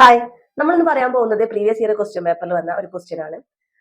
Hi നമ്മൾ ഇന്ന് പറയാൻ പോകുന്നത് പ്രീവിയസ് ഇയർ ക്വസ്റ്റ്യൻ പേപ്പറിൽ വന്ന ഒരു ക്വസ്റ്റ്യൻ ആണ്.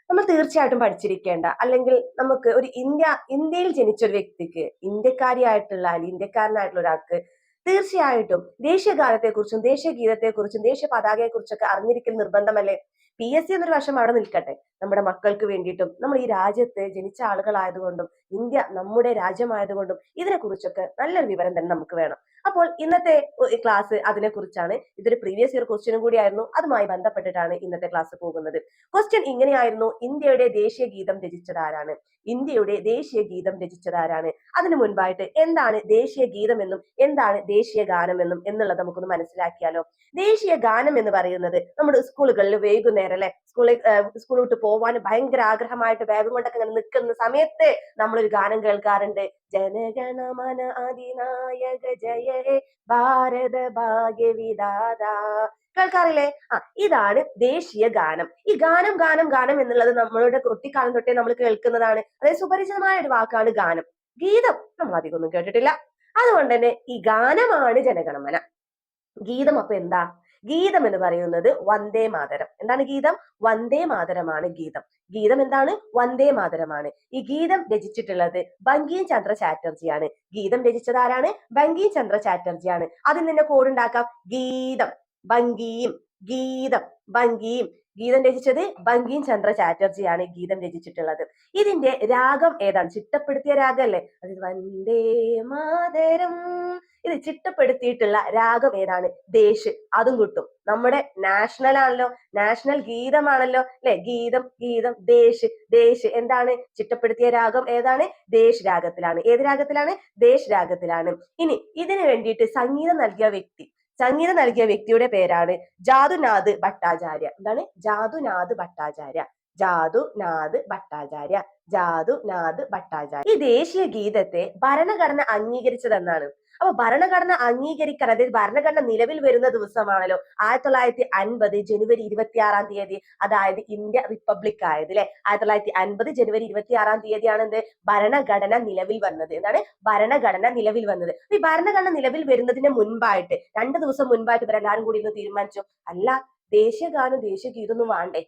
നമ്മൾ തീർച്ചയായിട്ടും പഠിച്ചിരിക്കേണ്ട അല്ലെങ്കിൽ നമുക്ക് ഒരു ഇന്ത്യ ഇന്ത്യയിൽ ജനിച്ച ഒരു വ്യക്തിക്ക് ഇന്ത്യക്കാരിയായിട്ടുള്ള അല്ലെങ്കിൽ ഇന്ത്യക്കാരനായിട്ടുള്ള ഒരാൾക്ക് തീർച്ചയായിട്ടും ദേശീയ ഗാനത്തെക്കുറിച്ചും ദേശീയ ഗീതത്തെക്കുറിച്ചും ദേശീയ പതാകയെക്കുറിച്ചൊക്കെ അറിഞ്ഞിരിക്കൽ നിർബന്ധമല്ലേ പി എസ് സി എന്നൊരു വശം അവിടെ നിൽക്കട്ടെ. നമ്മുടെ മക്കൾക്ക് വേണ്ടിയിട്ടും നമ്മൾ ഈ രാജ്യത്ത് ജനിച്ച ആളുകളായതുകൊണ്ടും ഇന്ത്യ നമ്മുടെ രാജ്യമായതുകൊണ്ടും ഇതിനെക്കുറിച്ചൊക്കെ നല്ലൊരു വിവരം തന്നെ നമുക്ക് വേണം. അപ്പോൾ ഇന്നത്തെ ക്ലാസ് അതിനെക്കുറിച്ചാണ്. ഇതൊരു പ്രീവിയസ് ഇയർ ക്വസ്റ്റ്യനും കൂടിയായിരുന്നു. അതുമായി ബന്ധപ്പെട്ടിട്ടാണ് ഇന്നത്തെ ക്ലാസ് പോകുന്നത്. ക്വസ്റ്റ്യൻ ഇങ്ങനെയായിരുന്നു. ഇന്ത്യയുടെ ദേശീയ ഗീതം രചിച്ചത് ആരാണ്? ഇന്ത്യയുടെ ദേശീയ ഗീതം രചിച്ചത് ആരാണ്? അതിനു മുൻപായിട്ട് എന്താണ് ദേശീയ ഗീതമെന്നും എന്താണ് ദേശീയ ഗാനമെന്നും എന്നുള്ളത് നമുക്കൊന്ന് മനസ്സിലാക്കിയാലോ? ദേശീയ ഗാനം എന്ന് പറയുന്നത് നമ്മുടെ സ്കൂളുകളിൽ വൈകുന്നേരം അല്ലെ? സ്കൂളിൽ സ്കൂൾ വിട്ട് പോവാൻ ഭയങ്കര ആഗ്രഹമായിട്ട് ബാഗും കൊണ്ടൊക്കെ ഇങ്ങനെ നിൽക്കുന്ന സമയത്ത് നമ്മളൊരു ഗാനം കേൾക്കാറുണ്ട്. ജനഗണമന അതിനായക ജയ ഭാരത ഭാഗ്യവിദാത കേൾക്കാറില്ലേ? ആ ഇതാണ് ദേശീയ ഗാനം. ഈ ഗാനം ഗാനം ഗാനം എന്നുള്ളത് നമ്മളുടെ കുട്ടിക്കാലം തൊട്ടേ നമ്മൾ കേൾക്കുന്നതാണ്. അതായത് സുപരിചിതമായ ഒരു വാക്കാണ് ഗാനം. ഗീതം നമ്മൾ അധികം ഒന്നും കേട്ടിട്ടില്ല. അതുകൊണ്ട് തന്നെ ഈ ഗാനമാണ് ജനഗണമന. ഗീതം അപ്പൊ എന്താ? ഗീതം എന്ന് പറയുന്നത് വന്ദേ മാതരം. എന്താണ് ഗീതം? വന്ദേ മാതരമാണ് ഗീതം. ഗീതം എന്താണ്? വന്ദേ മാതരമാണ്. ഈ ഗീതം രചിച്ചിട്ടുള്ളത് ബങ്കിം ചന്ദ്ര ചാറ്റർജിയാണ്. ഗീതം രചിച്ചത് ആരാണ്? ബങ്കിം ചന്ദ്ര ചാറ്റർജിയാണ്. അതിൽ നിന്ന് കോഡുണ്ടാക്കാം ഗീതം. ബങ്കിയും ഗീതം. ബങ്കിയും ഗീതം രചിച്ചത് ബങ്കിം ചന്ദ്ര ചാറ്റർജിയാണ് ഗീതം രചിച്ചിട്ടുള്ളത്. ഇതിന്റെ രാഗം ഏതാണ്? ചിട്ടപ്പെടുത്തിയ രാഗമല്ലേ അത് വന്ദേ മാതരം. ഇത് ചിട്ടപ്പെടുത്തിയിട്ടുള്ള രാഗം ഏതാണ്? ദേശ്. അതും കിട്ടും. നമ്മുടെ നാഷണൽ ആണല്ലോ. നാഷണൽ ഗീതമാണല്ലോ അല്ലെ? ഗീതം ഗീതം ദേശ്. ദേശ് എന്താണ്? ചിട്ടപ്പെടുത്തിയ രാഗം ഏതാണ്? ദേശ് രാഗത്തിലാണ്. ഏത് രാഗത്തിലാണ്? ദേശ് രാഗത്തിലാണ്. ഇനി ഇതിനു വേണ്ടിയിട്ട് സംഗീതം നൽകിയ വ്യക്തി സംഗീതം നൽകിയ വ്യക്തിയുടെ പേരാണ് ജാതുനാഥ് ഭട്ടാചാര്യ. എന്താണ്? ജാതുനാഥ് ഭട്ടാചാര്യ. ജാതുനാഥ് ഭട്ടാചാര്യ. ജാതുനാഥ് ഭട്ടാചാര്യ. ഈ ദേശീയ ഗീതത്തെ ഭരണഘടന അംഗീകരിച്ചതെന്നാണ് അപ്പൊ ഭരണഘടന അംഗീകരിക്കാൻ അതായത് ഭരണഘടന നിലവിൽ വരുന്ന ദിവസമാണല്ലോ ആയിരത്തി തൊള്ളായിരത്തി അൻപത് ജനുവരി ഇരുപത്തി ആറാം തീയതി അതായത് ഇന്ത്യ റിപ്പബ്ലിക് ആയത് അല്ലെ ആയിരത്തി തൊള്ളായിരത്തി അൻപത് ജനുവരി ഇരുപത്തി ആറാം തീയതിയാണ് എന്ത്? ഭരണഘടന നിലവിൽ വന്നത്. എന്താണ്? ഭരണഘടന നിലവിൽ വന്നത്. ഈ ഭരണഘടന നിലവിൽ വരുന്നതിന് മുൻപായിട്ട് രണ്ട് ദിവസം മുൻപായിട്ട് ഇവരെല്ലാരും കൂടി ഇന്ന് തീരുമാനിച്ചു. അല്ല ദേശീയ ഗാനം ദേശീയ വേണ്ടേ?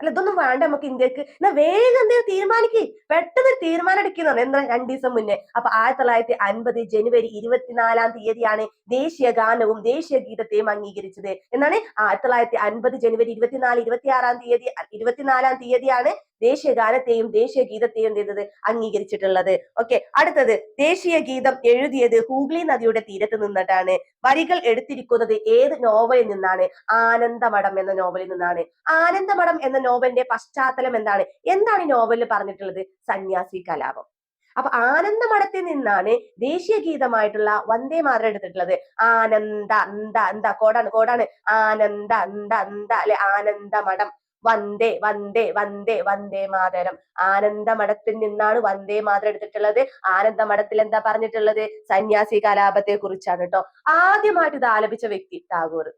അല്ല ഇതൊന്നും വേണ്ട നമുക്ക് ഇന്ത്യയ്ക്ക്. എന്നാ വേഗം എന്തെങ്കിലും തീരുമാനിക്ക്. പെട്ടെന്ന് തീരുമാനം എടുക്കുന്നു എന്താ? രണ്ടു ദിവസം മുന്നേ. അപ്പൊ ആയിരത്തി തൊള്ളായിരത്തി അൻപത് ജനുവരി ഇരുപത്തിനാലാം തീയതിയാണ് ദേശീയ ഗാനവും ദേശീയ ഗീതത്തെയും അംഗീകരിച്ചത്. എന്നാണ് ആയിരത്തി തൊള്ളായിരത്തി അൻപത് ജനുവരി ഇരുപത്തിനാല് ഇരുപത്തി ആറാം തീയതി ഇരുപത്തിനാലാം തീയതിയാണ് ദേശീയ ഗാനത്തെയും ദേശീയ ഗീതത്തെയും ചെയ്തത് അംഗീകരിച്ചിട്ടുള്ളത്. ഓക്കെ അടുത്തത് ദേശീയ ഗീതം എഴുതിയത് ഹൂഗ്ലി നദിയുടെ തീരത്ത് നിന്നിട്ടാണ്. വരികൾ എടുത്തിരിക്കുന്നത് ഏത് നോവലിൽ നിന്നാണ്? ആനന്ദമഠം എന്ന നോവലിൽ നിന്നാണ്. ആനന്ദമഠം എന്ന നോവലിന്റെ പശ്ചാത്തലം എന്താണ്? എന്താണ് ഈ നോവലിൽ പറഞ്ഞിട്ടുള്ളത്? സന്യാസി കലാപം. അപ്പൊ ആനന്ദമഠത്തിൽ നിന്നാണ് ദേശീയ ഗീതമായിട്ടുള്ള വന്ദേ മാതരം എടുത്തിട്ടുള്ളത്. ആനന്ദ എന്താ എന്താ കോടാണ് കോടാണ്. ആനന്ദ എന്താ എന്താ അല്ലെ? ആനന്ദമഠം. വന്ദേ വന്ദേ വന്ദേ വന്ദേ മാതരം. ആനന്ദമഠത്തിൽ നിന്നാണ് വന്ദേ മാതരം എടുത്തിട്ടുള്ളത്. ആനന്ദമഠത്തിൽ എന്താ പറഞ്ഞിട്ടുള്ളത്? സന്യാസി കലാപത്തെ കുറിച്ചാണ് കേട്ടോ ആദ്യമായിട്ട് ഇത് ആലപിച്ച വ്യക്തി ടാഗോർ.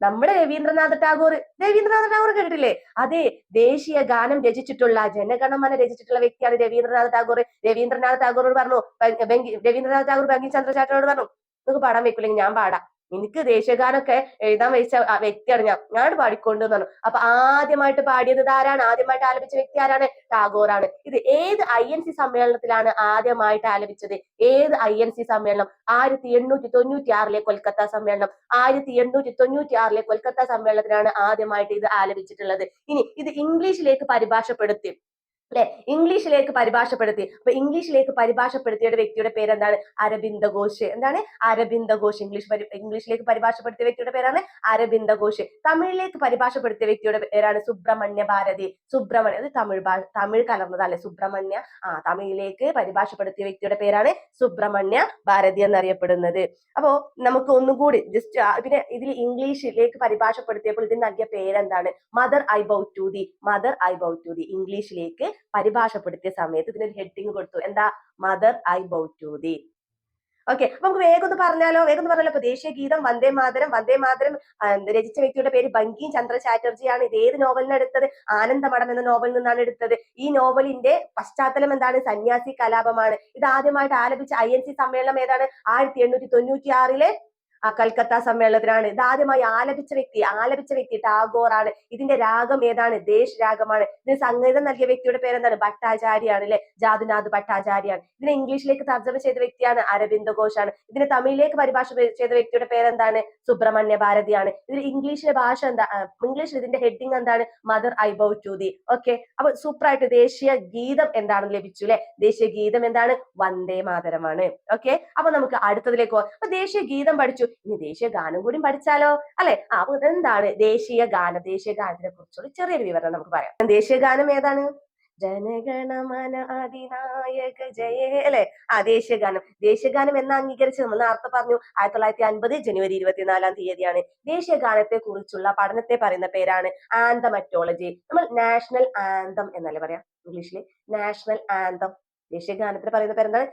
നമ്മുടെ രവീന്ദ്രനാഥ ടാഗോർ. രവീന്ദ്രനാഥ ടാഗോർ കേട്ടിട്ടില്ലേ? അതെ ദേശീയ ഗാനം രചിച്ചിട്ടുള്ള ജനഗണമന രചിച്ചിട്ടുള്ള വ്യക്തിയാണ് രവീന്ദ്രനാഥ ടാഗോർ. രവീന്ദ്രനാഥ ടാഗോറോട് പറഞ്ഞു രവീന്ദ്രനാഥ് ടാഗോർ ടാഗോർ ബംഗി ചന്ദ്രചാട്ടനോട് പറഞ്ഞു. നിങ്ങൾക്ക് പാടാൻ വെക്കില്ലെങ്കിൽ ഞാൻ പാടാം. എനിക്ക് ദേശഗാനൊക്കെ എഴുതാൻ വെച്ച വ്യക്തിയാണ് ഞാൻ. ഞാൻ പാടിക്കൊണ്ട് പറഞ്ഞു അപ്പൊ ആദ്യമായിട്ട് പാടിയത് ആരാണ് ആദ്യമായിട്ട് ആലപിച്ച വ്യക്തി ആരാണ്? ടാഗോറാണ്. ഇത് ഏത് ഐ എൻ സി സമ്മേളനത്തിലാണ് ആദ്യമായിട്ട് ആലപിച്ചത്? ഏത് ഐ എൻ സി സമ്മേളനം? ആയിരത്തി എണ്ണൂറ്റി തൊണ്ണൂറ്റി ആറിലെ കൊൽക്കത്ത സമ്മേളനം. ആയിരത്തി എണ്ണൂറ്റി തൊണ്ണൂറ്റി ആറിലെ കൊൽക്കത്ത സമ്മേളനത്തിലാണ് ആദ്യമായിട്ട് ഇത് ആലപിച്ചിട്ടുള്ളത്. ഇനി ഇത് ഇംഗ്ലീഷിലേക്ക് പരിഭാഷപ്പെടുത്തി. അല്ലെ? ഇംഗ്ലീഷിലേക്ക് പരിഭാഷപ്പെടുത്തി. അപ്പൊ ഇംഗ്ലീഷിലേക്ക് പരിഭാഷപ്പെടുത്തിയ വ്യക്തിയുടെ പേര് എന്താണ് അരബിന്ദ ഘോഷ് എന്താണ്? അരബിന്ദ ഘോഷ് ഇംഗ്ലീഷ് ഇംഗ്ലീഷിലേക്ക് പരിഭാഷപ്പെടുത്തിയ വ്യക്തിയുടെ പേരാണ് അരബിന്ദ ഘോഷ് തമിഴിലേക്ക് പരിഭാഷപ്പെടുത്തിയ വ്യക്തിയുടെ പേരാണ് സുബ്രഹ്മണ്യ ഭാരതി. സുബ്രഹ്മണ്യ അത് തമിഴ് തമിഴ് കലർന്നതല്ലേ? സുബ്രഹ്മണ്യ. ആ തമിഴിലേക്ക് പരിഭാഷപ്പെടുത്തിയ വ്യക്തിയുടെ പേരാണ് സുബ്രഹ്മണ്യ ഭാരതി എന്നറിയപ്പെടുന്നത്. അപ്പോ നമുക്ക് ഒന്നുകൂടി ജസ്റ്റ് പിന്നെ ഇതിൽ ഇംഗ്ലീഷിലേക്ക് പരിഭാഷപ്പെടുത്തിയപ്പോൾ ഇതിന് നൽകിയ പേരെന്താണ്? Mother I bow to the mother I bow to the ഇംഗ്ലീഷിലേക്ക് പരിഭാഷപ്പെടുത്തിയ സമയത്ത് ഇതിനൊരു ഹെഡിങ് കൊടുത്തു. എന്താ? Mother I bow to the നമുക്ക് വേഗം ഒന്ന് പറഞ്ഞാലോ? വേഗം ഒന്ന് പറഞ്ഞാലോ? ദേശീയ ഗീതം വന്ദേ മാതരം വന്ദേ മാതരം രചിച്ച വ്യക്തിയുടെ പേര് ബങ്കിം ചന്ദ്ര ചാറ്റർജിയാണ് ഇത് ഏത് നോവലിനാണ് എടുത്തത്? ആനന്ദമഠം എന്ന നോവലിൽ നിന്നാണ് എടുത്തത്. ഈ നോവലിന്റെ പശ്ചാത്തലം എന്താണ്? സന്യാസി കലാപമാണ്. ഇത് ആദ്യമായിട്ട് ആലപിച്ച ഐ എൻ സി സമ്മേളനം ഏതാണ്? ആയിരത്തി എണ്ണൂറ്റി തൊണ്ണൂറ്റി ആറിലെ കൽക്കത്ത സമ്മേളനത്തിലാണ്. ഇത് ആദ്യമായി ആലപിച്ച വ്യക്തി ആലപിച്ച വ്യക്തി ടാഗോറാണ് ഇതിന്റെ രാഗം ഏതാണ്? ദേശ് രാഗമാണ് ഇതിന് സംഗീതം നൽകിയ വ്യക്തിയുടെ പേരെന്താണ്? ഭട്ടാചാര്യാണ് അല്ലെ? ജാതുനാഥ് ഭട്ടാചാര്യാണ് ഇതിനെ ഇംഗ്ലീഷിലേക്ക് തർജമ ചെയ്ത വ്യക്തിയാണ് അരവിന്ദ് ഘോഷാണ്. ഇതിനെ തമിഴിലേക്ക് പരിഭാഷ ചെയ്ത വ്യക്തിയുടെ പേരെന്താണ്? സുബ്രഹ്മണ്യ ഭാരതിയാണ്. ഇതിൽ ഇംഗ്ലീഷിലെ ഭാഷ എന്താ? ഇംഗ്ലീഷിൽ ഇതിന്റെ ഹെഡിങ് എന്താണ്? Mother I bow to the. Okay. അപ്പൊ സൂപ്പർ ആയിട്ട് ദേശീയ ഗീതം എന്താണെന്ന് ലഭിച്ചു അല്ലെ? ദേശീയ ഗീതം എന്താണ്? വന്ദേ മാതരമാണ്. ഓക്കെ. അപ്പൊ നമുക്ക് അടുത്തതിലേക്ക് പോകാം അപ്പൊ ദേശീയ ഗീതം പഠിച്ചു. ഇനി ദേശീയ ഗാനം കൂടി പഠിച്ചാലോ? അല്ലെ? അപ്പൊ എന്താണ് ദേശീയ ഗാനം ദേശീയ ഗാനത്തിനെ കുറിച്ചുള്ള ചെറിയൊരു വിവരണം നമുക്ക് പറയാം. ദേശീയ ഗാനം ഏതാണ്? ജനഗണമന അതിനായക ജയേ അല്ലെ? ആ ദേശീയ ഗാനം ദേശീയ ഗാനം എന്ന് അംഗീകരിച്ച് നമ്മൾ നേരത്തെ പറഞ്ഞു. ആയിരത്തി തൊള്ളായിരത്തി അൻപത് ജനുവരി ഇരുപത്തിനാലാം തീയതിയാണ്. ദേശീയ ഗാനത്തെ കുറിച്ചുള്ള പഠനത്തെ പറയുന്ന പേരാണ് ആന്തമറ്റോളജി. നമ്മൾ നാഷണൽ ആന്തം എന്നല്ലേ പറയാം? ഇംഗ്ലീഷിൽ നാഷണൽ ആന്തം. ദേശീയ ഗാനത്തിൽ പറയുന്ന പേരെന്താണ്?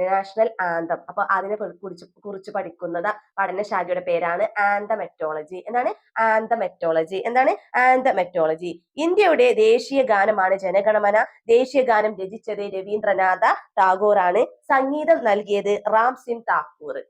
National anthem. അപ്പൊ അതിനെ കുറി- കുറിച്ച് കുറിച്ച് പഠിക്കുന്നത് പഠനശാഖയുടെ പേരാണ് ആന്തമെറ്റോളജി. എന്താണ്? ആന്തമെറ്റോളജി. എന്താണ്? ആന്തമെറ്റോളജി. ഇന്ത്യയുടെ ദേശീയ ഗാനമാണ് ജനഗണമന. ദേശീയ ഗാനം രചിച്ചത് രവീന്ദ്രനാഥ ടാഗോർ ആണ് സംഗീതം നൽകിയത് റാം സിംഗ് താക്കൂർ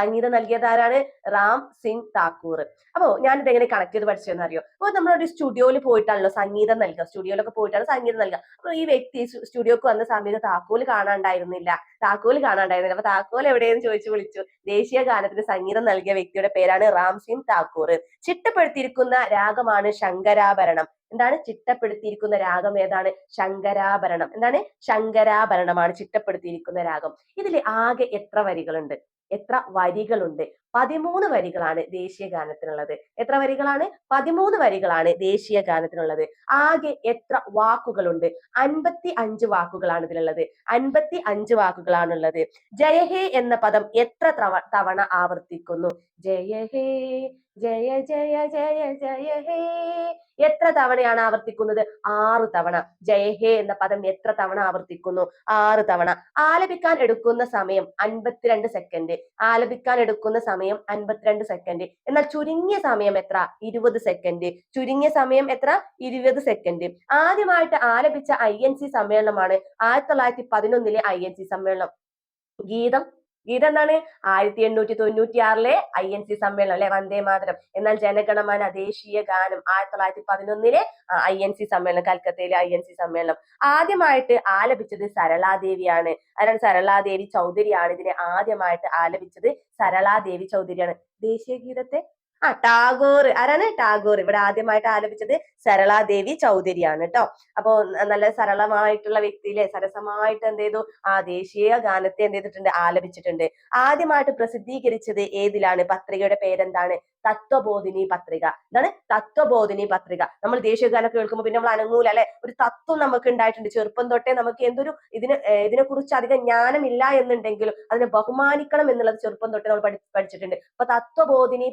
സംഗീതം നൽകിയത് ആരാണ് റാം സിംഗ് താക്കൂർ. അപ്പോ ഞാനിത് എങ്ങനെ കണക്ട് ചെയ്ത് പഠിച്ചതെന്ന് അറിയോ? അപ്പൊ നമ്മളൊരു സ്റ്റുഡിയോയിൽ പോയിട്ടാണല്ലോ സംഗീതം നൽകുക. സ്റ്റുഡിയോയിലൊക്കെ പോയിട്ടാണ് സംഗീതം നൽകുക. അപ്പോൾ ഈ വ്യക്തി സ്റ്റുഡിയോക്ക് വന്ന സമയത്ത് താക്കോൽ കാണാണ്ടായിരുന്നില്ല. താക്കോൽ കാണാണ്ടായിരുന്നില്ല. അപ്പൊ താക്കോൽ എവിടെയെന്ന് ചോദിച്ചു വിളിച്ചു. ദേശീയ ഗാനത്തിന് സംഗീതം നൽകിയ വ്യക്തിയുടെ പേരാണ് റാം സിംഗ് താക്കൂർ. ചിട്ടപ്പെടുത്തിയിരിക്കുന്ന രാഗമാണ് ശങ്കരാഭരണം. എന്താണ്? ചിട്ടപ്പെടുത്തിയിരിക്കുന്ന രാഗം ഏതാണ്? ശങ്കരാഭരണം. എന്താണ്? ശങ്കരാഭരണമാണ് ചിട്ടപ്പെടുത്തിയിരിക്കുന്ന രാഗം. ഇതിൽ ആകെ എത്ര വരികളുണ്ട്? എത്ര വരികളുണ്ട്. പതിമൂന്ന് വരികളാണ് ദേശീയ ഗാനത്തിനുള്ളത്. എത്ര വരികളാണ്? പതിമൂന്ന് വരികളാണ് ദേശീയ ഗാനത്തിനുള്ളത്. ആകെ എത്ര വാക്കുകളുണ്ട്? അൻപത്തി അഞ്ച് വാക്കുകളാണ് ഇതിലുള്ളത്. അൻപത്തി അഞ്ച് വാക്കുകളാണുള്ളത് ജയഹേ എന്ന പദം എത്ര തവ തവണ ആവർത്തിക്കുന്നു? ജയഹേ ജയ ജയ ജയ ജയ ഹേ. എത്ര തവണയാണ് ആവർത്തിക്കുന്നത്? ആറ് തവണ. ജയ ഹേ എന്ന പദം എത്ര തവണ ആവർത്തിക്കുന്നു? ആറ് തവണ. ആലപിക്കാൻ എടുക്കുന്ന സമയം അൻപത്തിരണ്ട് സെക്കൻഡ്. ആലപിക്കാൻ എടുക്കുന്ന സമയം അൻപത്തിരണ്ട് സെക്കൻഡ് എന്നാൽ ചുരുങ്ങിയ സമയം എത്ര? ഇരുപത് സെക്കൻഡ് ചുരുങ്ങിയ സമയം എത്ര? ഇരുപത് സെക്കൻഡ് ആദ്യമായിട്ട് ആലപിച്ച ഐ എൻ സി സമ്മേളനമാണ് ആയിരത്തി തൊള്ളായിരത്തി പതിനൊന്നിലെ ഐ എൻ സി സമ്മേളനം. ഗീതം ഗീതം എന്താണ് ആയിരത്തി എണ്ണൂറ്റി തൊണ്ണൂറ്റി ആറിലെ ഐ എൻ സി സമ്മേളനം അല്ലെ? വന്ദേ മാതരം. എന്നാൽ ജനഗണമന ദേശീയ ഗാനം ആയിരത്തി തൊള്ളായിരത്തി പതിനൊന്നിലെ ഐ എൻ സി സമ്മേളനം കൽക്കത്തയിലെ ഐ എൻ സി സമ്മേളനം. ആദ്യമായിട്ട് ആലപിച്ചത് സരളാദേവിയാണ്. അതാണ് സരളാദേവി ചൗധരിയാണ്. ഇതിനെ ആദ്യമായിട്ട് ആലപിച്ചത് സരളാദേവി ചൗധരിയാണ്. ദേശീയ ഗീതത്തെ ആ ടാഗോർ. ആരാണ് ടാഗോർ? ഇവിടെ ആദ്യമായിട്ട് ആലപിച്ചത് സരളാദേവി ചൗധരിയാണ് കേട്ടോ അപ്പോ നല്ല സരളമായിട്ടുള്ള വ്യക്തിയിലെ സരസമായിട്ട് എന്ത് ചെയ്തു? ആ ദേശീയ ഗാനത്തെ എന്ത് ചെയ്തിട്ടുണ്ട്? ആലപിച്ചിട്ടുണ്ട്. ആദ്യമായിട്ട് പ്രസിദ്ധീകരിച്ചത് ഏതിലാണ്? പത്രികയുടെ പേരെന്താണ്? തത്വബോധിനി പത്രിക. എന്താണ് തത്വബോധിനി പത്രിക. നമ്മൾ ദേശീയ ഗാനം കേൾക്കുമ്പോൾ പിന്നെ നമ്മൾ അനങ്ങൂല അല്ലെ? ഒരു തത്വം നമുക്ക് ഉണ്ടായിട്ടുണ്ട്. ചെറുപ്പം തൊട്ടേ നമുക്ക് എന്തൊരു ഇതിന് ഇതിനെ കുറിച്ച് അധികം ജ്ഞാനമില്ല എന്നുണ്ടെങ്കിലും അതിനെ ബഹുമാനിക്കണം എന്നുള്ളത് ചെറുപ്പം തൊട്ടേ നമ്മൾ പഠി പഠിച്ചിട്ടുണ്ട്. അപ്പൊ തത്വബോധിനി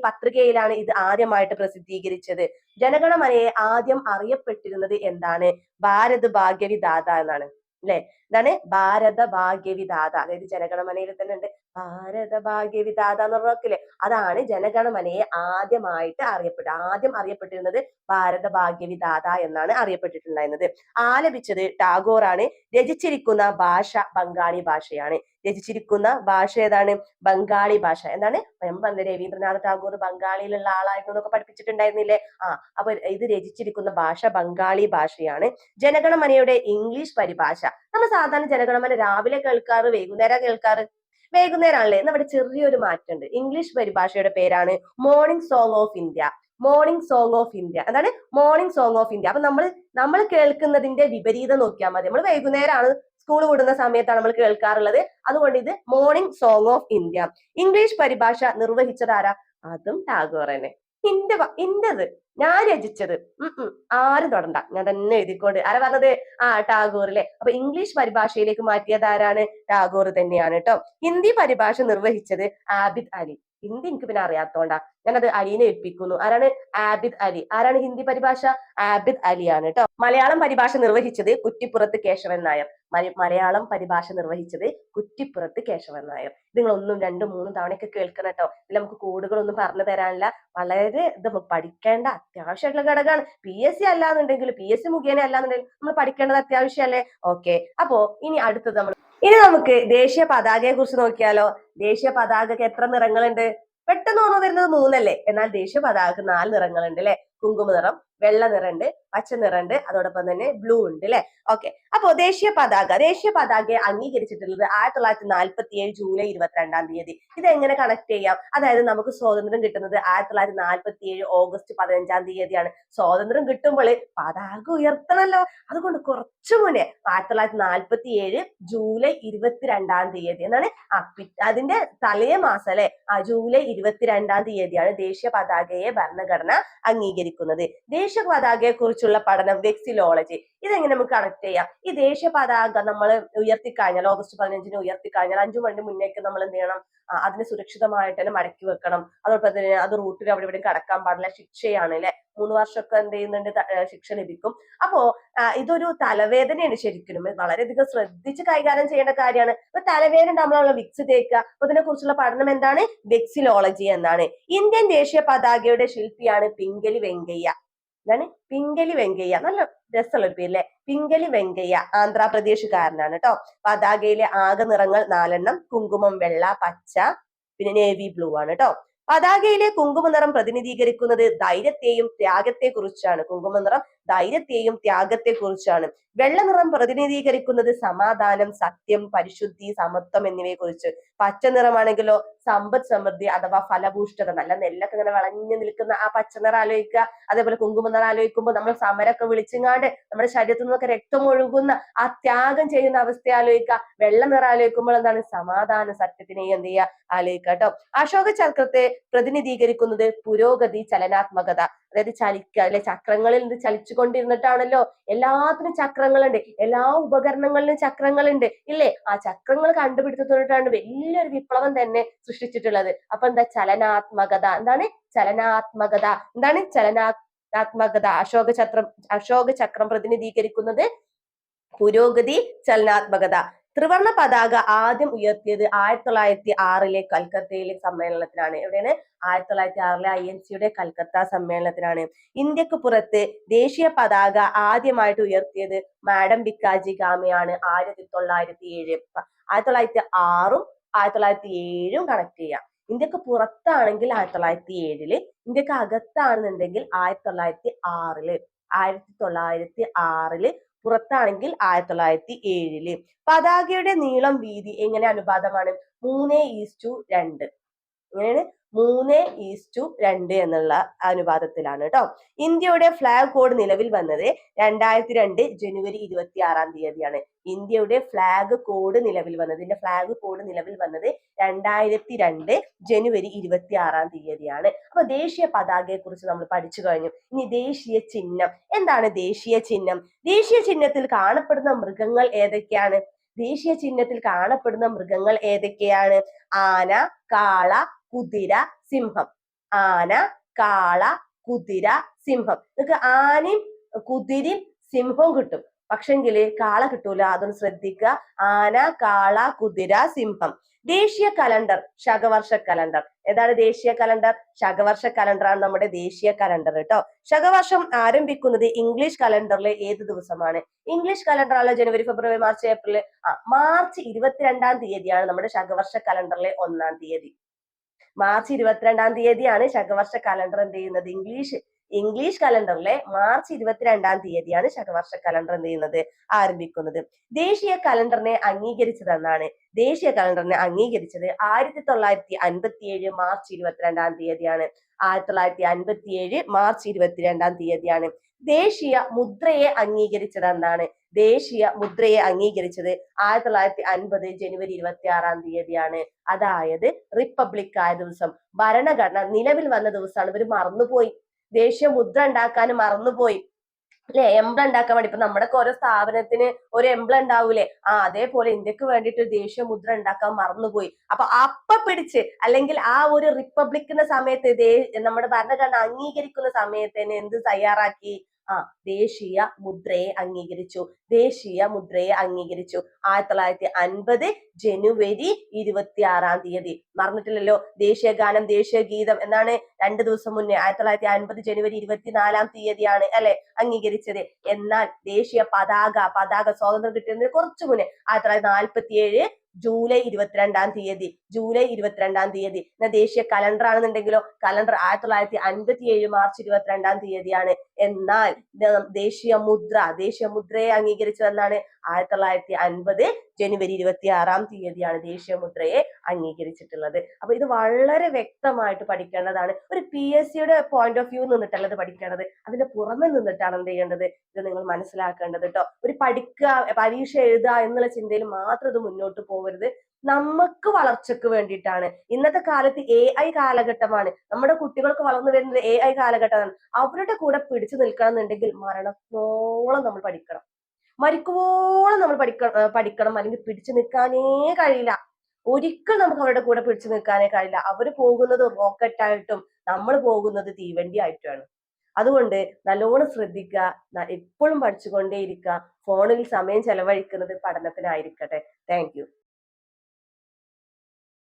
പത്രികയിലാണ് ഇത് ആദ്യമായിട്ട് പ്രസിദ്ധീകരിച്ചത്. ജനഗണമനയെ ആദ്യം അറിയപ്പെട്ടിരുന്നത് എന്താണ്? ഭാരത് ഭാഗ്യവിദാത എന്നാണ്. അല്ലെ? എന്താണ്? ഭാരത ഭാഗ്യവിദാത അതായത് ജനഗണമനയിൽ തന്നെ ഉണ്ട്. ഭാരത ഭാഗ്യവിദാത എന്ന് പറഞ്ഞില്ലേ അതാണ് ജനഗണമനയെ ആദ്യമായിട്ട് അറിയപ്പെട്ട ആദ്യം അറിയപ്പെട്ടിരുന്നത് ഭാരത ഭാഗ്യവിദാത എന്നാണ് അറിയപ്പെട്ടിട്ടുണ്ടായിരുന്നത്. ആലപിച്ചത് ടാഗോറാണ്. രചിച്ചിരിക്കുന്ന ഭാഷ ബംഗാളി ഭാഷയാണ്. രചിച്ചിരിക്കുന്ന ഭാഷ ഏതാണ്? ബംഗാളി ഭാഷ. എന്താണ്? എം പറഞ്ഞ രവീന്ദ്രനാഥ് ടാഗോർ ബംഗാളിയിലുള്ള ആളായിരുന്നു എന്നൊക്കെ പഠിപ്പിച്ചിട്ടുണ്ടായിരുന്നില്ലേ? ആ അപ്പൊ ഇത് രചിച്ചിരിക്കുന്ന ഭാഷ ബംഗാളി ഭാഷയാണ്. ജനഗണമനയുടെ ഇംഗ്ലീഷ് പരിഭാഷ. നമ്മൾ സാധാരണ ജനഗണമന രാവിലെ കേൾക്കാറ് വൈകുന്നേരം കേൾക്കാറ്? വൈകുന്നേരമാണല്ലേ? അവിടെ ചെറിയൊരു മാറ്റമുണ്ട്. ഇംഗ്ലീഷ് പരിഭാഷയുടെ പേരാണ് morning song of India. Morning song of India. അതാണ് മോർണിംഗ് സോങ് ഓഫ് ഇന്ത്യ. അപ്പൊ നമ്മൾ നമ്മൾ കേൾക്കുന്നതിന്റെ വിപരീതം നോക്കിയാൽ മതി. നമ്മൾ വൈകുന്നേരമാണ് സ്കൂൾ വിടുന്ന സമയത്താണ് നമ്മൾ കേൾക്കാറുള്ളത്. അതുകൊണ്ട് ഇത് morning song of India English പരിഭാഷ നിർവഹിച്ചത് ആരാ? അതും ടാഗോർ തന്നെ ഇന്റെ എന്റേത് ഞാൻ രചിച്ചത്. ആരും തൊടണ്ട. ഞാൻ തന്നെ എഴുതിക്കൊണ്ട്. ആരാ പറഞ്ഞത്? ആ ടാഗോർ അല്ലെ അപ്പൊ ഇംഗ്ലീഷ് പരിഭാഷയിലേക്ക് മാറ്റിയത് ആരാണ്? ടാഗോർ തന്നെയാണ് കേട്ടോ ഹിന്ദി പരിഭാഷ നിർവഹിച്ചത് ആബിദ് അലി. ഹിന്ദി എനിക്ക് പിന്നെ അറിയാത്തോണ്ടാ. ഞാനത് അലീനെ ഏൽപ്പിക്കുന്നു. ആരാണ്? ആബിദ് അലി. ആരാണ് ഹിന്ദി പരിഭാഷ? ആബിദ് അലിയാണ് കേട്ടോ മലയാളം പരിഭാഷ നിർവഹിച്ചത് കുറ്റിപ്പുറത്ത് കേശവൻ നായർ. മലയാളം പരിഭാഷ നിർവഹിച്ചത് കുറ്റിപ്പുറത്ത് കേശവൻ നായർ. നിങ്ങൾ ഒന്നും രണ്ടും മൂന്നും തവണയൊക്കെ കേൾക്കണം കേട്ടോ ഇതിൽ നമുക്ക് കോഡുകളൊന്നും പറഞ്ഞു തരാനില്ല. വളരെ ഇത് പഠിക്കേണ്ട അത്യാവശ്യമായിട്ടുള്ള ഘടകമാണ്. പി എസ് സി അല്ലാന്നുണ്ടെങ്കിൽ പി എസ് സി മുഖേന അല്ലാന്നുണ്ടെങ്കിൽ നമ്മൾ പഠിക്കേണ്ടത് അത്യാവശ്യമല്ലേ? ഓക്കെ അപ്പോ ഇനി അടുത്തത് നമ്മൾ ഇനി നമുക്ക് ദേശീയ പതാകയെ കുറിച്ച് നോക്കിയാലോ? ദേശീയ പതാകക്ക് എത്ര നിറങ്ങളുണ്ട്? പെട്ടെന്ന് ഓർമ്മ വരുന്നത് മൂന്നല്ലേ? എന്നാൽ ദേശീയ പതാകക്ക് നാല് നിറങ്ങളുണ്ട് അല്ലെ കുങ്കുമ നിറം വെള്ള നിറമുണ്ട് പച്ച നിറമുണ്ട് അതോടൊപ്പം തന്നെ ബ്ലൂ ഉണ്ട് അല്ലെ ഓക്കെ അപ്പോ ദേശീയ പതാക ദേശീയ പതാകയെ അംഗീകരിച്ചിട്ടുള്ളത് ആയിരത്തി തൊള്ളായിരത്തി നാൽപ്പത്തി ഏഴ് ജൂലൈ ഇരുപത്തിരണ്ടാം തീയതി. ഇത് എങ്ങനെ കണക്ട് ചെയ്യാം? അതായത് നമുക്ക് സ്വാതന്ത്ര്യം കിട്ടുന്നത് ആയിരത്തി തൊള്ളായിരത്തി നാൽപ്പത്തി ഏഴ് ഓഗസ്റ്റ് പതിനഞ്ചാം തീയതിയാണ്. സ്വാതന്ത്ര്യം കിട്ടുമ്പോൾ പതാക ഉയർത്തണല്ലോ. അതുകൊണ്ട് കുറച്ചു മുന്നേ ആയിരത്തി തൊള്ളായിരത്തി നാൽപ്പത്തി ഏഴ് ജൂലൈ ഇരുപത്തിരണ്ടാം തീയതി എന്നാണ് അതിന്റെ തലേ മാസം അല്ലെ ആ ജൂലൈ ഇരുപത്തിരണ്ടാം തീയതിയാണ് ദേശീയ പതാകയെ ഭരണഘടന അംഗീകരിക്കുന്നത്. ദേശീയ പതാകയെ കുറിച്ചുള്ള പഠനം വെക്സിലോളജി ഇതെങ്ങനെ നമുക്ക് കണക്ട് ചെയ്യാം? ഈ ദേശീയ പതാക നമ്മൾ ഉയർത്തിക്കഴിഞ്ഞാൽ ഓഗസ്റ്റ് പതിനഞ്ചിന് ഉയർത്തിക്കഴിഞ്ഞാൽ അഞ്ചു മണി മുന്നേക്ക് നമ്മൾ എന്ത് ചെയ്യണം? അതിനെ സുരക്ഷിതമായിട്ട് തന്നെ മടക്കി വെക്കണം. അതോടൊപ്പം തന്നെ അത് റൂട്ടിൽ അവിടെ ഇവിടെ കടക്കാൻ പാടില്ല. ശിക്ഷയാണ് അല്ലെ? മൂന്ന് വർഷമൊക്കെ എന്ത് ചെയ്യുന്നുണ്ട്? ശിക്ഷ ലഭിക്കും. അപ്പോ ഇതൊരു തലവേദനയാണ് ശരിക്കും. വളരെയധികം ശ്രദ്ധിച്ച് കൈകാര്യം ചെയ്യേണ്ട കാര്യമാണ്. ഇപ്പൊ തലവേദന നമ്മളുള്ള വിക്സ് തേക്കുക. അപ്പൊ ഇതിനെ കുറിച്ചുള്ള പഠനം എന്താണ്? വെക്സിലോളജി എന്നാണ്. ഇന്ത്യൻ ദേശീയ പതാകയുടെ ശില്പിയാണ് പിങ്കലി വെങ്കയ്യ. എന്താണ് പിങ്കലി വെങ്കയ്യ. നല്ല രസമുള്ള ഒരു പേരില്ലേ? പിങ്കലി വെങ്കയ്യ ആന്ധ്രാപ്രദേശുകാരനാണ് കേട്ടോ. പതാകയിലെ ആകെ നിറങ്ങൾ നാലെണ്ണം. കുങ്കുമം വെള്ള പച്ച പിന്നെ നേവി ബ്ലൂ ആണ് കേട്ടോ. പതാകയിലെ കുങ്കുമ നിറം പ്രതിനിധീകരിക്കുന്നത് ധൈര്യത്തെയും ത്യാഗത്തെ കുറിച്ചാണ് കുങ്കുമ നിറം ധൈര്യത്തെയും ത്യാഗത്തെ കുറിച്ചാണ് വെള്ള നിറം പ്രതിനിധീകരിക്കുന്നത് സമാധാനം സത്യം പരിശുദ്ധി സമത്വം എന്നിവയെ കുറിച്ച് പച്ച നിറമാണെങ്കിലോ സമ്പദ് സമൃദ്ധി അഥവാ ഫലഭൂഷ്ടത. നല്ല നെല്ലൊക്കെ ഇങ്ങനെ വളഞ്ഞു നിൽക്കുന്ന ആ പച്ച നിറം ആലോചിക്കുക. അതേപോലെ കുങ്കുമ നിറം ആലോചിക്കുമ്പോൾ നമ്മൾ സമരമൊക്കെ വിളിച്ചുങ്ങാണ്ട് നമ്മുടെ ശരീരത്തിൽ നിന്നൊക്കെ രക്തം ഒഴുകുന്ന ആ ത്യാഗം ചെയ്യുന്ന അവസ്ഥ ആലോചിക്കുക. വെള്ള നിറം ആലോചിക്കുമ്പോൾ എന്താണ്? സമാധാന സത്യത്തിനെയും എന്ത് ചെയ്യുക? ആലോചിക്കുക കേട്ടോ. അശോക ചക്രത്തെ പ്രതിനിധീകരിക്കുന്നത് പുരോഗതി ചലനാത്മകത. അതായത് ചലിക്ക അല്ലെ ചക്രങ്ങളിൽ നിന്ന് ചലിച്ചുകൊണ്ടിരുന്നിട്ടാണല്ലോ എല്ലാത്തിനും ചക്രങ്ങളുണ്ട്. എല്ലാ ഉപകരണങ്ങളിലും ചക്രങ്ങളുണ്ട്. ഇല്ലേ? ആ ചക്രങ്ങൾ കണ്ടുപിടുത്തത്തോട്ടാണ് വലിയൊരു വിപ്ലവം തന്നെ സൃഷ്ടിച്ചിട്ടുള്ളത്. അപ്പൊ എന്താ? ചലനാത്മകത. എന്താണ്? ചലനാത്മകത. എന്താണ്? ചലനാത്മകത. അശോക ചക്രം അശോക ചക്രം പ്രതിനിധീകരിക്കുന്നത് പുരോഗതി ചലനാത്മകത. ത്രിവർണ പതാക ആദ്യം ഉയർത്തിയത് ആയിരത്തി തൊള്ളായിരത്തി ആറിലെ കൽക്കത്തയിലെ സമ്മേളനത്തിലാണ് എവിടെയാണ്? ആയിരത്തി തൊള്ളായിരത്തി ആറിലെ ഐ എൻ സിയുടെ കൽക്കത്ത സമ്മേളനത്തിലാണ് ഇന്ത്യയ്ക്ക് പുറത്ത് ദേശീയ പതാക ആദ്യമായിട്ട് ഉയർത്തിയത് മാഡം ബിക്കാജി ഗാമിയാണ് ആയിരത്തി തൊള്ളായിരത്തി ഏഴ്. ആയിരത്തി തൊള്ളായിരത്തി ആറും ആയിരത്തി തൊള്ളായിരത്തി ഏഴും കണക്ട് ചെയ്യാം. ഇന്ത്യയ്ക്ക് പുറത്താണെങ്കിൽ ആയിരത്തി തൊള്ളായിരത്തി ഏഴിൽ ഇന്ത്യയ്ക്ക് അകത്താണെന്നുണ്ടെങ്കിൽ ആയിരത്തി തൊള്ളായിരത്തി ആറിൽ. ആയിരത്തി തൊള്ളായിരത്തി ആറിൽ പുറത്താണെങ്കിൽ ആയിരത്തി തൊള്ളായിരത്തി ഏഴിൽ പതാകയുടെ നീളം വീതി എങ്ങനെ അനുപാതമാണ്? മൂന്ന് ഈസ്റ്റു രണ്ട്. എങ്ങനെയാണ്? മൂന്ന് ഈസ്റ്റു രണ്ട് എന്നുള്ള അനുപാതത്തിലാണ് കേട്ടോ ഇന്ത്യയുടെ ഫ്ലാഗ് കോഡ് നിലവിൽ വന്നത് രണ്ടായിരത്തി രണ്ട് ജനുവരി ഇരുപത്തി ആറാം തീയതിയാണ്. ഇന്ത്യയുടെ ഫ്ലാഗ് കോഡ് നിലവിൽ വന്നത് ഇതിന്റെ ഫ്ലാഗ് കോഡ് നിലവിൽ വന്നത് രണ്ടായിരത്തി രണ്ട് ജനുവരി ഇരുപത്തി ആറാം തീയതിയാണ്. അപ്പൊ ദേശീയ പതാകയെ കുറിച്ച് നമ്മൾ പഠിച്ചു കഴിഞ്ഞു. ഇനി ദേശീയ ചിഹ്നം. എന്താണ് ദേശീയ ചിഹ്നം? ദേശീയ ചിഹ്നത്തിൽ കാണപ്പെടുന്ന മൃഗങ്ങൾ ഏതൊക്കെയാണ്? ദേശീയ ചിഹ്നത്തിൽ കാണപ്പെടുന്ന മൃഗങ്ങൾ ഏതൊക്കെയാണ്? ആന കാള കുതിര സിംഹം. ആന കാള കുതിര സിംഹം. നിങ്ങൾക്ക് ആനയും കുതിരയും സിംഹവും കിട്ടും. പക്ഷെങ്കിൽ കാള കിട്ടൂല. അതൊന്ന് ശ്രദ്ധിക്കുക ആന കാള കുതിര സിംഹം. ദേശീയ കലണ്ടർ ശകവർഷ കലണ്ടർ. ഏതാണ് ദേശീയ കലണ്ടർ? ശകവർഷ കലണ്ടറാണ് നമ്മുടെ ദേശീയ കലണ്ടർ കേട്ടോ. ശകവർഷം ആരംഭിക്കുന്നത് ഇംഗ്ലീഷ് കലണ്ടറിലെ ഏത് ദിവസമാണ്? ഇംഗ്ലീഷ് കലണ്ടറാണല്ലോ ജനുവരി ഫെബ്രുവരി മാർച്ച് ഏപ്രിൽ ആ മാർച്ച് ഇരുപത്തിരണ്ടാം തീയതിയാണ് നമ്മുടെ ശകവർഷ കലണ്ടറിലെ ഒന്നാം തീയതി. മാർച്ച് ഇരുപത്തിരണ്ടാം തീയതിയാണ് ശകവർഷ കലണ്ടർ എന്ത് ചെയ്യുന്നത്? ഇംഗ്ലീഷ് ഇംഗ്ലീഷ് കലണ്ടറിലെ മാർച്ച് ഇരുപത്തിരണ്ടാം തീയതിയാണ് ശകവർഷ കലണ്ടർ എന്ത് ചെയ്യുന്നത്? ആരംഭിക്കുന്നത്. ദേശീയ കലണ്ടറിനെ അംഗീകരിച്ചതെന്നാണ്. ദേശീയ കലണ്ടറിനെ അംഗീകരിച്ചത് ആയിരത്തി തൊള്ളായിരത്തി അൻപത്തി ഏഴ് മാർച്ച് ഇരുപത്തിരണ്ടാം തീയതിയാണ്. ആയിരത്തി തൊള്ളായിരത്തി അൻപത്തി ഏഴ് മാർച്ച് ഇരുപത്തിരണ്ടാം തീയതിയാണ്. ദേശീയ മുദ്രയെ അംഗീകരിച്ചത് എന്നാണ് ദേശീയ മുദ്രയെ അംഗീകരിച്ചത് ആയിരത്തി തൊള്ളായിരത്തി അൻപത് ജനുവരി ഇരുപത്തി ആറാം തീയതിയാണ്. അതായത് റിപ്പബ്ലിക് ആയ ദിവസം. ഭരണഘടന നിലവിൽ വന്ന ദിവസമാണ്. ഇവർ മറന്നുപോയി. ദേശീയ മുദ്ര ഉണ്ടാക്കാൻ മറന്നുപോയി. അല്ലെ? എംബ്ലം ഉണ്ടാക്കാൻ വേണ്ടി. ഇപ്പൊ നമ്മുടെ ഓരോ സ്ഥാപനത്തിന് ഒരു എംബ്ലം ഉണ്ടാവൂലേ? ആ അതേപോലെ ഇന്ത്യയ്ക്ക് വേണ്ടിയിട്ട് ഒരു ദേശീയ മുദ്ര ഉണ്ടാക്കാൻ മറന്നുപോയി. അപ്പൊ അപ്പ പിടിച്ച് അല്ലെങ്കിൽ ആ ഒരു റിപ്പബ്ലിക്കിന്റെ സമയത്ത് നമ്മുടെ ഭരണഘടന അംഗീകരിക്കുന്ന സമയത്ത് തന്നെ എന്ത് തയ്യാറാക്കി? ആ ദേശീയ മുദ്രയെ അംഗീകരിച്ചു. ദേശീയ മുദ്രയെ അംഗീകരിച്ചു. ആയിരത്തി തൊള്ളായിരത്തി അൻപത് ജനുവരി ഇരുപത്തി ആറാം തീയതി. മറന്നിട്ടില്ലല്ലോ? ദേശീയ ഗാനം ദേശീയ ഗീതം എന്നാണ് രണ്ടു ദിവസം മുന്നേ ആയിരത്തി തൊള്ളായിരത്തി അൻപത് ജനുവരി ഇരുപത്തിനാലാം തീയതിയാണ് അല്ലെ അംഗീകരിച്ചത്. എന്നാൽ ദേശീയ പതാക പതാക സ്വാതന്ത്ര്യം കിട്ടുന്നതിന് കുറച്ചു മുന്നേ ആയിരത്തി തൊള്ളായിരത്തി നാൽപ്പത്തി ഏഴ് ജൂലൈ ഇരുപത്തിരണ്ടാം തീയതി ജൂലൈ ഇരുപത്തിരണ്ടാം തീയതി. എന്നാ ദേശീയ കലണ്ടർ ആണെന്നുണ്ടെങ്കിലോ കലണ്ടർ ആയിരത്തി തൊള്ളായിരത്തി അൻപത്തി ഏഴ് മാർച്ച് ഇരുപത്തിരണ്ടാം തീയതിയാണ്. എന്നാൽ ദേശീയ മുദ്ര ദേശീയ മുദ്രയെ അംഗീകരിച്ചു എന്നാണ് ആയിരത്തി തൊള്ളായിരത്തി അൻപത് ജനുവരി ഇരുപത്തി ആറാം തീയതിയാണ് ദേശീയ മുദ്രയെ അംഗീകരിച്ചിട്ടുള്ളത്. അപ്പൊ ഇത് വളരെ വ്യക്തമായിട്ട് പഠിക്കേണ്ടതാണ്. ഒരു പി എസ് സിയുടെ പോയിന്റ് ഓഫ് വ്യൂ നിന്നിട്ടല്ല പഠിക്കേണ്ടത്? അതിന്റെ പുറമെ നിന്നിട്ടാണ് എന്ത് ചെയ്യേണ്ടത്? ഇത് നിങ്ങൾ മനസ്സിലാക്കേണ്ടത് കേട്ടോ ഒരു പഠിക്കുക പരീക്ഷ എഴുതുക എന്നുള്ള ചിന്തയിൽ മാത്രം ഇത് മുന്നോട്ട് പോകരുത്. നമുക്ക് വളർച്ചയ്ക്ക് വേണ്ടിയിട്ടാണ്. ഇന്നത്തെ കാലത്ത് എ ഐ കാലഘട്ടമാണ്. നമ്മുടെ കുട്ടികൾക്ക് വളർന്നു വരുന്നത് എ ഐ കാലഘട്ടമാണ്. അവരുടെ കൂടെ പിടിച്ചു നിൽക്കണം എന്നുണ്ടെങ്കിൽ മരണത്തോളം നമ്മൾ പഠിക്കണം. മരിക്കുവോളം നമ്മൾ പഠിക്കണം പഠിക്കണം. അല്ലെങ്കിൽ പിടിച്ചു നിൽക്കാനേ കഴിയില്ല. ഒരിക്കൽ നമുക്ക് അവരുടെ കൂടെ പിടിച്ചു നിൽക്കാനേ കഴിയില്ല. അവർ പോകുന്നത് റോക്കറ്റായിട്ടും നമ്മൾ പോകുന്നത് തീവണ്ടി ആയിട്ടുമാണ്. അതുകൊണ്ട് നല്ലോണം ശ്രദ്ധിക്കുക. എപ്പോഴും പഠിച്ചുകൊണ്ടേയിരിക്കുക. ഫോണിൽ സമയം ചെലവഴിക്കുന്നത് പഠനത്തിനായിരിക്കട്ടെ. താങ്ക്